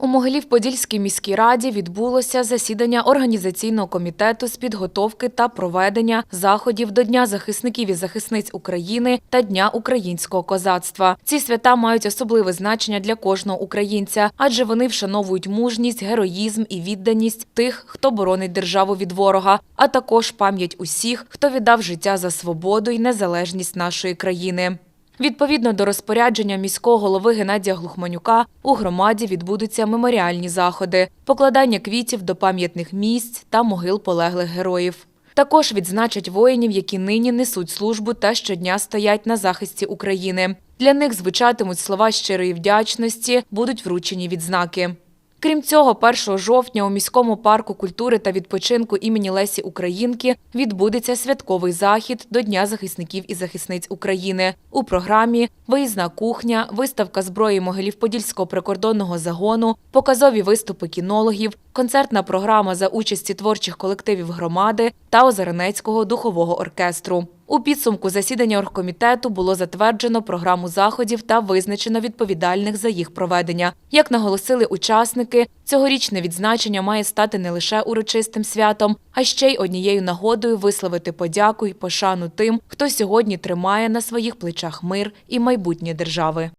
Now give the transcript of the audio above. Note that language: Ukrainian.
У Могилів-Подільській міській раді відбулося засідання організаційного комітету з підготовки та проведення заходів до Дня захисників і захисниць України та Дня українського козацтва. Ці свята мають особливе значення для кожного українця, адже вони вшановують мужність, героїзм і відданість тих, хто боронить державу від ворога, а також пам'ять усіх, хто віддав життя за свободу і незалежність нашої країни. Відповідно до розпорядження міського голови Геннадія Глухманюка, у громаді відбудуться меморіальні заходи, покладання квітів до пам'ятних місць та могил полеглих героїв. Також відзначать воїнів, які нині несуть службу та щодня стоять на захисті України. Для них звучатимуть слова щирої вдячності, будуть вручені відзнаки. Крім цього, 1 жовтня у міському парку культури та відпочинку імені Лесі Українки відбудеться святковий захід до Дня захисників і захисниць України. У програмі виїзна кухня, виставка зброї Могилів-Подільського прикордонного загону, показові виступи кінологів, концертна програма за участі творчих колективів громади та Озеренецького духового оркестру. У підсумку засідання оргкомітету було затверджено програму заходів та визначено відповідальних за їх проведення. Як наголосили учасники, цьогорічне відзначення має стати не лише урочистим святом, а ще й однією нагодою висловити подяку й пошану тим, хто сьогодні тримає на своїх плечах мир і майбутнє держави.